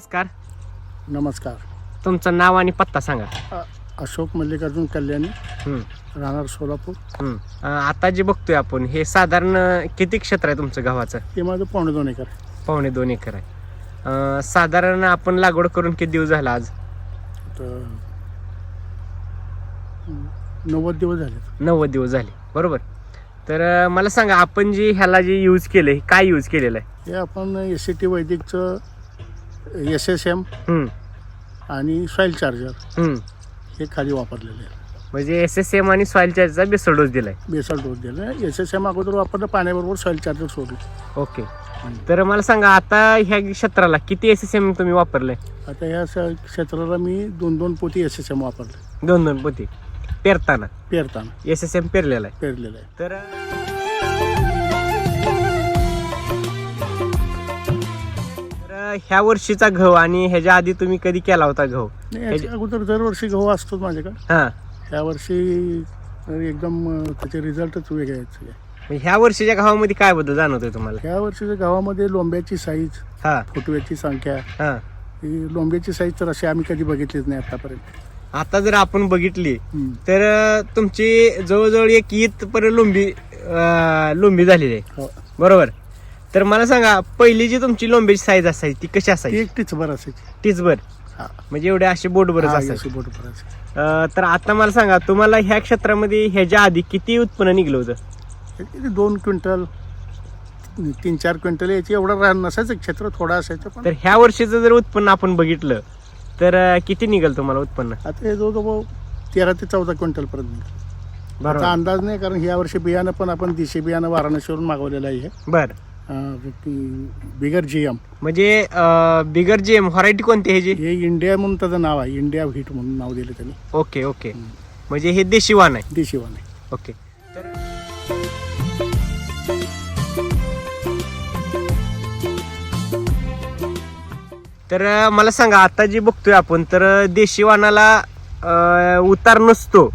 नमस्कार. नमस्कार. तुमचं नाव आणि पत्ता सांगा. अ- अशोक मल्लिकार्जुन कल्याणी हम्म, राहणार सोलापूर. हम्म. अं, आता जे बघतोय आपण हे साधारण किती क्षेत्र आहे तुमचं गव्हाचं हे माझं पावणे दोन एकर आहे. पावणे दोन एकर आहे. अं, साधारण आपण लागवड करून किती दिवस झाला आज? तर नव्वद दिवस झाले. नव्वद दिवस झाले. बरोबर. तर अं, मला सांगा आपण जे ह्याला जे यूज केलंय काय यूज केलेलं आहे? हे आपण एस सी टी वैदिकचं एस एस एम हम्म, आणि सॉईल चार्जर हम्म. हे खाली वापरलेले आहे. म्हणजे एस एस एम आणि सॉइल चार्जचा बेसळ डोस दिलाय. बेसल डोस दिला एस एस एम अगोदर वापरलं पाण्याबरोबर सॉईल चार्जर सोडलं ओके तर मला सांगा आता ह्या क्षेत्राला किती एस एस एम तुम्ही वापरले आता ह्या स- क्षेत्राला मी दोन दोन पोती एस एस एम वापरले दोन दोन पोती. पेरताना. पेरताना. एस एस एम पेरलेला आहे. पेरलेलं आहे. तर ह्या वर्षीचा गहू आणि ह्याच्या आधी तुम्ही कधी केला होता गहू नाही याच्या अगोदर दरवर्षी गहू असतोच माझ्याकडे. हा. ह्या वर्षी एकदम त्याचे रिझल्टच वेगळे आहेत सगळे. मग ह्या वर्षीच्या गव्हामध्ये काय बदल जाणवतोय तुम्हाला? ह्या वर्षीच्या गावामध्ये लोंब्याची साईज हा. फुटव्याची संख्या हा. ही लोंब्याची साईज तर अशी आम्ही कधी बघितलीच नाही आतापर्यंत. आता जर आपण बघितली हम्म. तर अं, तुमची जवळजवळ एक ईद पर्यंत लोंबी अं, लोंबी झालेली आहे. हो. बरोबर? तर मला सांगा पहिली जी तुमची लोंबीची साईज असायची ती कशी असायची? एकटीच बरं असायची. हा. म्हणजे एवढे असे बोटभरच हा, असायचे. अशी बोट. अं, तर आता मला सांगा तुम्हाला ह्या क्षेत्रामध्ये ह्याच्या आधी किती उत्पन्न निघलं होतं? किती? दोन क्विंटल तीन चार क्विंटल याची एवढं रान नसायचं क्षेत्र थोडं असायचं पण तर ह्या वर्षीचं जर उत्पन्न आपण बघितलं तर अं, किती निघेल तुम्हाला उत्पन्न? आता हे जवळजवळ तेरा ते चौदा क्विंटल पर्यंत बरोबर. अंदाज नाही कारण ह्या वर्षी बियाणं पण आपण देशी बियाणं वाराणसीवरून मागवलेलं आहे. बर. बिगर जी एम म्हणजे अं, बिगर जेम व्हरायटी कोणती ह्याची हे इंडिया म्हणून त्याचं नाव आहे इंडिया व्हीट म्हणून नाव दिलं त्यांनी. Okay okay. म्हणजे हे देशी वाण आहे? देशी वाण आहे. ओके. तर तर अं, मला सांगा आता जे बघतोय आपण तर देशी वाणाला अं, उतार नसतो.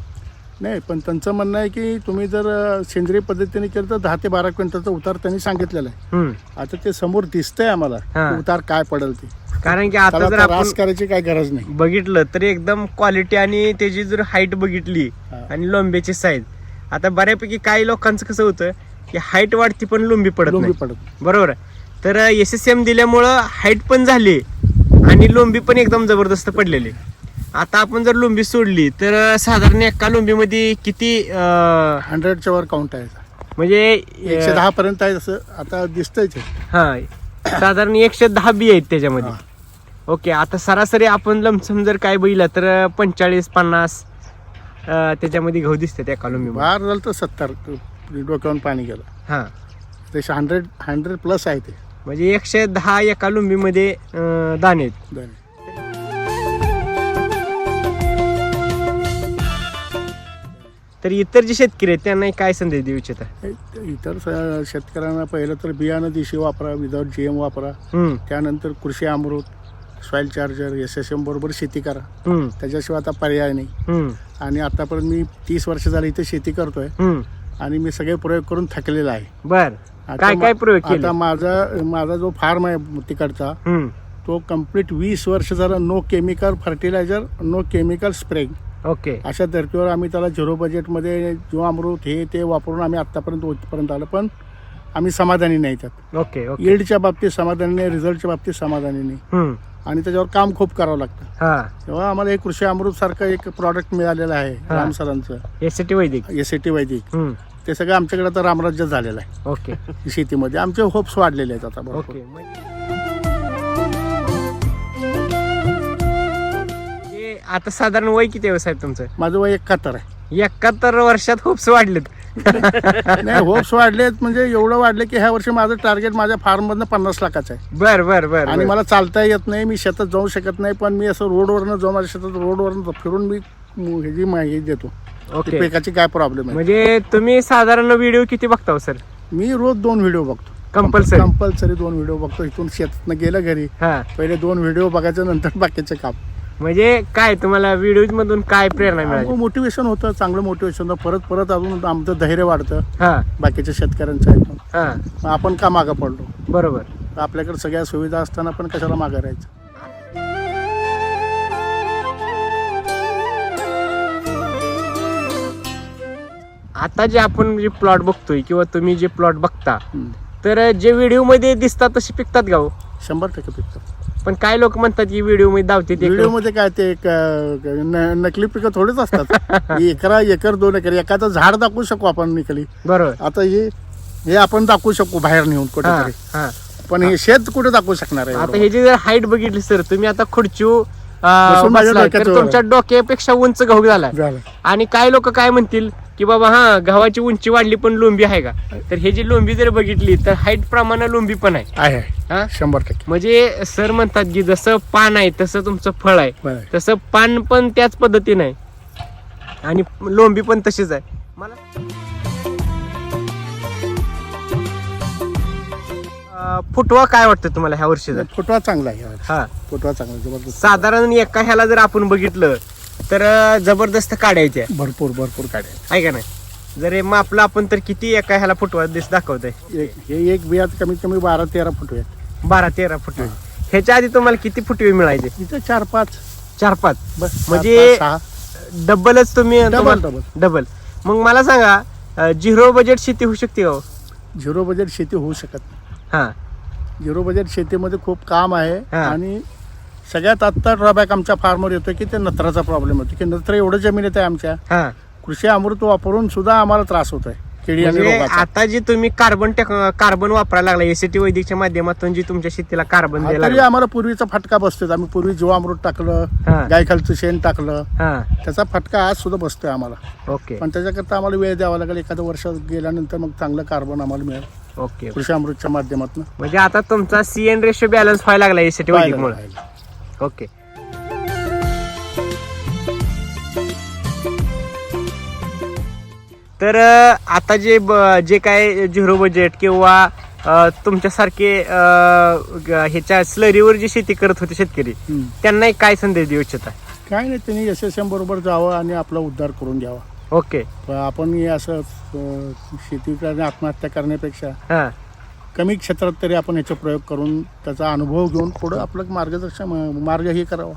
नाही पण त्यांचं म्हणणं आहे की तुम्ही जर सेंद्रिय पद्धतीने केलं तर दहा ते बारा क्विंटलचा उतार त्यांनी सांगितलेला आहे. आता ते समोर दिसतंय आम्हाला उतार काय पडेल ते. कारण की आता जर आपण करायची काय गरज नाही. बघितलं तर एकदम क्वालिटी आणि त्याची जर हाईट बघितली. आणि लोंब्याची साईज आता बऱ्यापैकी काही लोकांचं कसं होतं की हाईट वाढती पण लोंबी पडत लोंबी पडत बरोबर तर एस एस एम दिल्यामुळं हाईट पण झाली आणि लोंबी पण एकदम जबरदस्त पडलेली. आता आपण जर लोंबी सोडली तर साधारण एका लोंबीमध्ये किती अं, हंड्रेडच्या वर काउंट आहे म्हणजे एकशे अं, दहा पर्यंत आहे असं आता दिसतंय ते. हा साधारण एकशे दहा बी आहेत त्याच्यामध्ये. हा. ओके आता सरासरी आपण लमसम जर काय बघितलं तर पंचेचाळीस पन्नास अं, त्याच्यामध्ये गहू दिसतात एका लोंबीमध्ये. बाहेर झालं तर सत्तर डोक्यावरून पाणी गेलं. हा. तसे हंड्रेड हंड्रेड प्लस आहे ते. म्हणजे एकशे दहा एका लोंबीमध्ये अं, दाणे आहेत. दाणे. तर इतर जे शेतकरी आहेत त्यांना काय संदेश देऊ इच्छिता? इतर स- शेतकऱ्यांना पहिलं तर बियाणं देशी वापरा विदाऊट जी एम वापरा. हम्म, त्यानंतर Krishi Amrut soil charger S S M बरोबर शेती करा. हम्म, त्याच्याशिवाय आता पर्याय नाही. हम्म, आणि आतापर्यंत मी तीस वर्ष झाली इथे शेती करतोय. हम्म. आणि मी सगळे प्रयोग करून थकलेला आहे. बर. आता काय मा- काय प्रयोग केले? आता माझा माझा जो फार्म आहे तिकडचा हम्म, तो कंप्लीट वीस वर्ष झाला no chemical fertiliser no chemical spray okay. अशा धर्तीवर आम्ही त्याला झिरो बजेटमध्ये जो अमृत हे ते वापरून आम्ही आत्तापर्यंत इथपर्यंत आलो पण आम्ही समाधानी नाही त्यात. Okay okay. बाबतीत समाधानी नाही रिझल्टच्या बाबतीत समाधानी नाही. हम्म, आणि त्याच्यावर काम खूप करावं लागतं. हा. तेव्हा आम्हाला हे कृषी अमृत सारखं एक प्रॉडक्ट मिळालेलं आहे हा. राम सरांचं. S T Vaidik. S T Vaidik. हम्म, ते सगळं आमच्याकडे आता रामराज्य झालेलं आहे. ओके. शेतीमध्ये आमचे होप्स वाढलेले आहेत आता बरोबर ओके. आता साधारण वय किती आहे साहेब तुमचं? माझं वय एकाहत्तर आहे. एकाहत्तर वर्षात खूप वाढलेत. नाही होप्स वाढलेत म्हणजे एवढं वाढले की ह्या वर्षी माझं टार्गेट माझ्या फार्म मधनं पन्नास लाखाचं आहे. बर बर बर आणि बर. मला चालता येत नाही मी शेतात जाऊ शकत नाही पण मी असं रोडवरनं जाऊ माझ्या शेतात रोडवरनं फिरून मी मु- ह्याची माहिती देतो. ओके. पिकाची काय प्रॉब्लेम आहे? म्हणजे तुम्ही साधारण व्हिडिओ किती बघता हो सर मी रोज दोन व्हिडिओ बघतो. कंपल्सरी कंपल्सरी दोन व्हिडिओ बघतो. इथून शेतातनं गेलं घरी हा. पहिले दोन व्हिडिओ बघायचं नंतर बाकीचे काम. म्हणजे काय तुम्हाला व्हिडिओ मधून काय प्रेरणा मिळाली? मोटिवेशन होतं चांगलं मोटिवेशन होतं. परत परत अजून आमचं धैर्य वाढतं. बाकीच्या शेतकऱ्यांचं ऐकून मग आपण का मागं पडलो? बरोबर. तर आपल्याकडे सगळ्या सुविधा असताना पण कशाला मागं राहायचं? आता जे आपण जे प्लॉट बघतोय किंवा तुम्ही जे प्लॉट बघता तर जे व्हिडिओमध्ये दिसतात तसे पिकतात गाव हो? शंभर टक्के पिकतात. पण काय लोक म्हणतात की व्हिडिओमध्ये धावते ते व्हिडिओमध्ये काय ते एक, अं, न- नकली पिकं थोडेच असतात. एकरा एकर दोन एकर एखादं झाड दाखवू शकू आपण नकली. बरोबर. आता हे हे आपण दाखवू शकू बाहेर नेऊन हा, कुठेतरी. हा. पण हे शेत कुठे दाखवू शकणार आहे? आता हे जे जर हाईट बघितली सर तुम्ही आता खुर्ची बसून माझ्या तर डोक्याचं वर तुमच्या डोक्यापेक्षा उंच गहू झालं आणि काय लोक काय म्हणतील? की बाबा हा गव्हाची उंची वाढली पण लोंबी आहे का? तर हे जी लोंबी जर बघितली तर हाईट प्रमाणे लोंबी पण आहे. आहे हा? शंभर टक्के. म्हणजे सर म्हणतात की जसं पान आहे तसं तुमचं फळ आहे. तसं पान पण त्याच पद्धतीने आहे. आणि लोंबी पण तशीच आहे. मला अं, फुटवा काय वाटतं तुम्हाला ह्या वर्षीचा? फुटवा चांगला आहे. हा. फुटवा चांगला आहे, जबरदस्त. साधारण एका ह्याला जर आपण बघितलं तर अं, जबरदस्त काढायच्या भरपूर भरपूर काढे आहे का नाही? जर हे मापलं आपण तर किती एका ह्याला फुटवा दिस दाखवत आहे एक- हे एक बियात कमीत कमी बारा तेरा फुटवे आहेत. बारा तेरा फुटवे. ह्याच्या आधी तुम्हाला किती फुटवे मिळायचे? इथं चार पाच. चार पाच. बस चार, म्हणजे पाच, सहा. डबलच तुम्ही डबल डबल. डबल. मग मला सांगा झिरो बजेट शेती होऊ शकते का हो? झिरो बजेट शेती होऊ शकत नाही. हा. झिरो बजेट शेतीमध्ये खूप काम आहे हा. आणि सगळ्यात आत्ता ड्रॉबॅक आमच्या फार्मवर येतो की ते नत्राचा प्रॉब्लेम होतो की नत्र एवढं जमीन येते आमच्या. हा. कृषी अमृत वापरून सुद्धा आम्हाला त्रास होत आहे किडी आणि म्हणजे रोगाचा. आता जे तुम्ही कार्बन टेक कार्बन वापरायला लागला एसीटी वैदिकच्या माध्यमातून जी तुमच्या शेतीला कार्बन द्यायला तरी लागला आम्हाला पूर्वीचा फटका बसतोय. आम्ही पूर्वी जीवामृत टाकलं हा. गायखालचं शेण टाकलं. हा. त्याचा फटका आज सुद्धा बसतोय आम्हाला. ओके. पण त्याच्याकरता आम्हाला वेळ द्यावा लागेल. एखादं वर्ष गेल्यानंतर मग चांगलं कार्बन आम्हाला मिळेल. ओके. कृषी अमृतच्या माध्यमातून. म्हणजे आता तुमचा सीएन रेशो बॅलन्स व्हायला लागला एसीटी वैदिक मुळे. ओके. तर आता जे ब- जे काय झिरो बजेट किंवा तुमच्यासारखे ह्याच्या स्लरीवर जी शेती करत होते शेतकरी. त्यांनाही काय संदेश देऊ इच्छिता? काय नाही त्यांनी एस एस एम बरोबर जावं आणि आपला उद्धार करून घ्यावा. ओके. पण आपण असं शेती करणे आत्महत्या करण्यापेक्षा हा. कमी क्षेत्रात तरी आपण याचा प्रयोग करून त्याचा अनुभव घेऊन पुढं आपलं मार्गदर्शन मार्ग हे करावा.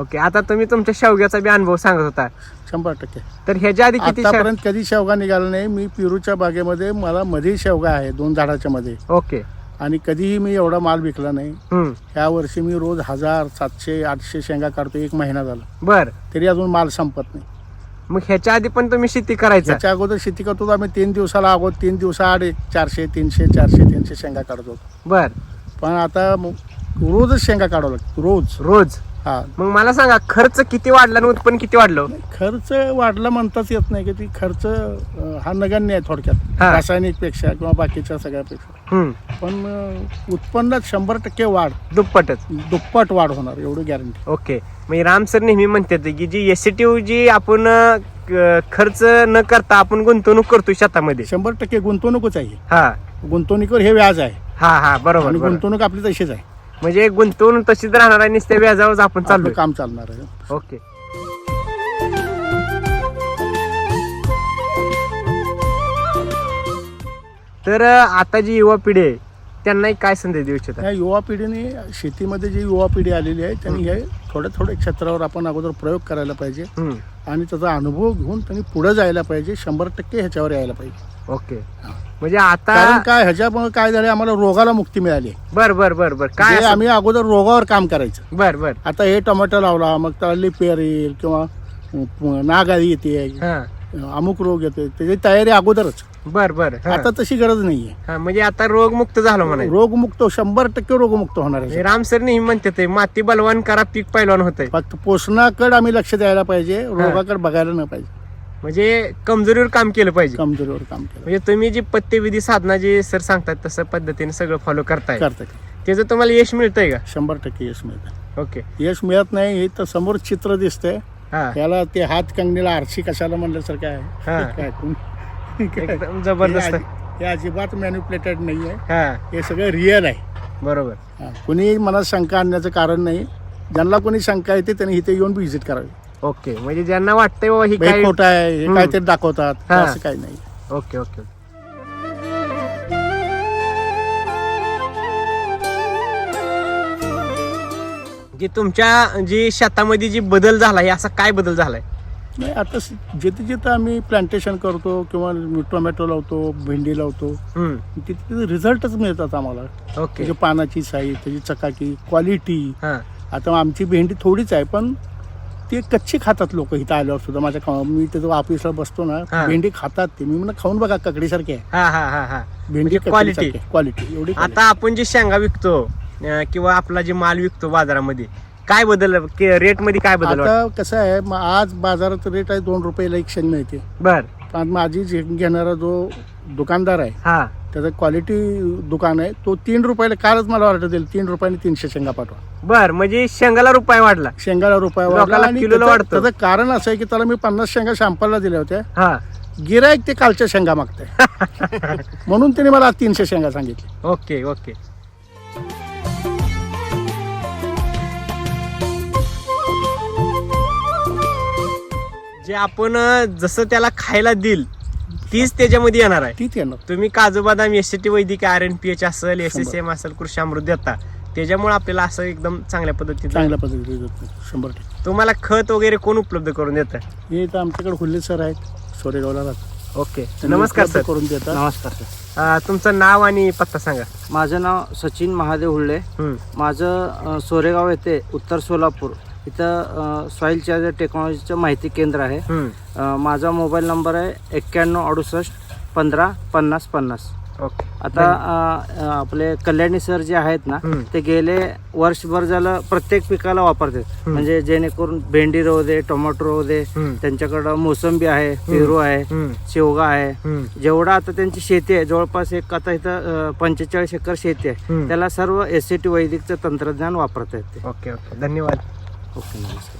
ओके आता तुम्ही तुमच्या शेवग्याचा बी अनुभव सांगत होता. शंभर टक्के. तर ह्याच्या आधी किती आतापर्यंत कधी शेवगा निघाला नाही मी पेरूच्या बागेमध्ये मला मध्ये शेवगा आहे दोन झाडाच्या मध्ये ओके. आणि कधीही मी एवढा माल विकला नाही. हम्म. ह्या वर्षी मी रोज हजार सातशे आठशे शेंगा काढतो एक महिना झाला. बर. तरी अजून माल संपत नाही. मग ह्याच्या आधी पण तुम्ही शेती करायचा? त्याच्या अगोदर शेती करतो तर आम्ही तीन दिवसाला अगोदर तीन दिवसाआड एक चारशे तीनशे चारशे तीनशे शेंगा काढतो बर. पण आता मग रोजच शेंगा काढावं लागतो रोज. रोज? हा. मग मला सांगा खर्च किती वाढला आणि उत्पन्न किती वाढलं? खर्च वाढला म्हणताच येत नाही की ती खर्च अं, हा नगण्य आहे थोडक्यात. हा. रासायनिकपेक्षा किंवा बाकीच्या सगळ्यापेक्षा. हम्म. पण अं, उत्पन्नात शंभर टक्के वाढ. दुप्पटच. दुप्पट वाढ होणार एवढी गॅरंटी ओके. मग राम सर नेहमी म्हणतात की जी एसीटीव्ह जी आपण अं, क- खर्च न करता आपण गुंतवणूक करतो शेतामध्ये. शंभर टक्के गुंतवणूकच आहे. हा. गुंतवणुकीवर हे व्याज आहे. हा हा बरोबर आणि बरोबर. गुंतवणूक आपली तशीच आहे. म्हणजे गुंतवणूक तशीच राहणार आहे नुसत्या व्याजावर आपण आपलं चाललोय. काम चालणार आहे. ओके. तर आता जी युवा पिढी आहे त्यांनाही काय संदेश देऊ इच्छिता? या युवा पिढीने शेतीमध्ये जी युवा पिढी आलेली आहे त्यांनी हे थोड्या थोड्या क्षेत्रावर आपण अगोदर प्रयोग करायला पाहिजे. हम्म, आणि त्याचा अनुभव घेऊन त्यांनी पुढे जायला पाहिजे. शंभर टक्के ह्याच्यावर यायला पाहिजे. ओके. म्हणजे आता कारण काय ह्याच्यामुळे काय झालं आम्हाला रोगाला मुक्ती मिळाली. आहे. बर बर बर बर. काय जे असं- आम्ही अगोदर रोगावर काम करायचं. बर बर. आता हे टोमॅटो लावला मग त्याला लिपेर येईल किंवा अं, नागाळी येते. हा. अमुक रोग येते त्याची तयारी अगोदरच. बर बर. हा. आता तशी गरज नाहीये. हा, म्हणजे आता रोग मुक्त झालो म्हणायचं रोगमुक्त शंभर टक्के रोगमुक्त होणार आहे. म्हणजे राम सर नेहमी म्हणते ते माती बलवान करा पीक पैलवान होतंय. फक्त पोषणाकडे आम्ही लक्ष द्यायला पाहिजे रोगाकडे बघायला नाही पाहिजे. म्हणजे कमजोरीवर काम केलं पाहिजे. कमजोरीवर काम केलं. म्हणजे तुम्ही जी पत्तेविधी साधना जी सर सांगतात तसं पद्धतीने सगळं फॉलो करताय. करतात त्याचं तुम्हाला यश मिळतंय का? शंभर टक्के यश मिळतं ओके. यश मिळत नाही हे तर समोर चित्र दिसतंय. हा. त्याला ते हात कंगणीला आरशी कशाला म्हणल्यासारखं हा. आहे काय कोण- काय? एकदम जबरदस्त. हे अजि- हे अजिबात मॅन्युप्लेटेड नाही आहे हा. हे सगळं रिअल आहे. बरोबर. हा. कुणी मनात शंका आणण्याचं कारण नाही. ज्यांना कोणी शंका येते त्यांनी इथे येऊन व्हिजिट करावी. ओके म्हणजे ज्यांना वाटतंय बाबा ही काय खोटं आहे हे हम्म. काहीतरी दाखवतात हा. असं काही नाही. ओके ओके जी तुमच्या जी शेतामध्ये जी बदल झाला हे असा काय बदल झालाय? नाही आता स- जिथे जिथं आम्ही प्लांटेशन करतो किंवा टोमॅटो लावतो भेंडी लावतो हम्म. तिथे तिथे रिझल्टच मिळतात आम्हाला. ओके. त्याची पानाची साईज त्याची चकाकी क्वालिटी हा. आता आमची भेंडी थोडीच आहे पण ते कच्ची खातात लोक इथं आल्यावर सुद्धा. माझ्या का- मी तिथं ऑफिसला बसतो ना हा. भेंडी खातात ते. मी म्हणलं खाऊन बघा ककडीसारखी आहे. हा हा हा हा. भेंडी म्हणजे quality. क्वालिटी एवढी आता आपण जे शेंगा विकतो अं, किंवा आपला जे माल विकतो बाजारामध्ये काय बदल रेटमध्ये काय बदल वाटतं? आता कसं आहे आज बाजारात रेट आहे दोन रुपयाला एक शेंग मिळते. बर. पण माझी जे घेणारा जो दुकानदार आहे. हा. त्याचं क्वालिटी दुकान आहे. तो तीन रुपयाला कालच मला ऑर्डर दिली. तीन रुपयाने तीनशे शेंगा पाठवा. बर म्हणजे शेंगाला रुपये वाढला. शेंगाला रुपया वाढला लोकाला आणि किलोला त्याचं वाढतं. त्याचं कारण असं आहे की त्याला मी पन्नास शेंगा शॅम्पलला दिल्या होत्या. हा. गिरायक ते कालच्या शेंगा मागताय. म्हणून त्याने मला आज तीनशे शेंगा सांगितले. Okay okay. जे आपण अं, जसं त्याला खायला देईल तीच त्याच्यामध्ये येणार आहे. तीच येणार. तुम्ही काजू बदाम S T Vaidik R N P H असेल एस एस एम असेल कृषी अमृत देता. त्याच्यामुळे आपल्याला असं एकदम चांगल्या पद्धतीचं चांगल्या पद्धतीने देतो. शंभर टक्के. तुम्हाला खत वगैरे कोण उपलब्ध करून देतं? हे तर आमच्याकडे हुल्ले सर आहेत. सोरेगावला राहतात. ओके. नमस्कार सर. करून देतात. नमस्कार सर. अं, तुमचं नाव आणि पत्ता सांगा. माझं नाव सचिन महादेव हम्म. माझं अ, सोरेगाव येथे उत्तर सोलापूर. इथं सॉईल चार्जर टेक्नॉलॉजीचं माहिती केंद्र आहे माझा मोबाईल नंबर आहे एक्क्याण्णव अडुसष्ट पंधरा पन्नास पन्नास ओके आता आपले कल्याणी सर जे आहेत ना. ते गेले वर्षभर झालं प्रत्येक पिकाला वापरतात म्हणजे जेणेकरून भेंडी राहू दे टोमॅटो राहू दे. त्यांच्याकडं मोसंबी आहे पेरू आहे. शेवगा आहे. जेवढा आता त्यांची शेती आहे जवळपास एक आता इथं पंचेचाळीस एकर शेती आहे. त्याला सर्व एस सी टी वैदिकचं तंत्रज्ञान वापरता येते ओके ओके धन्यवाद ओके नमस्कार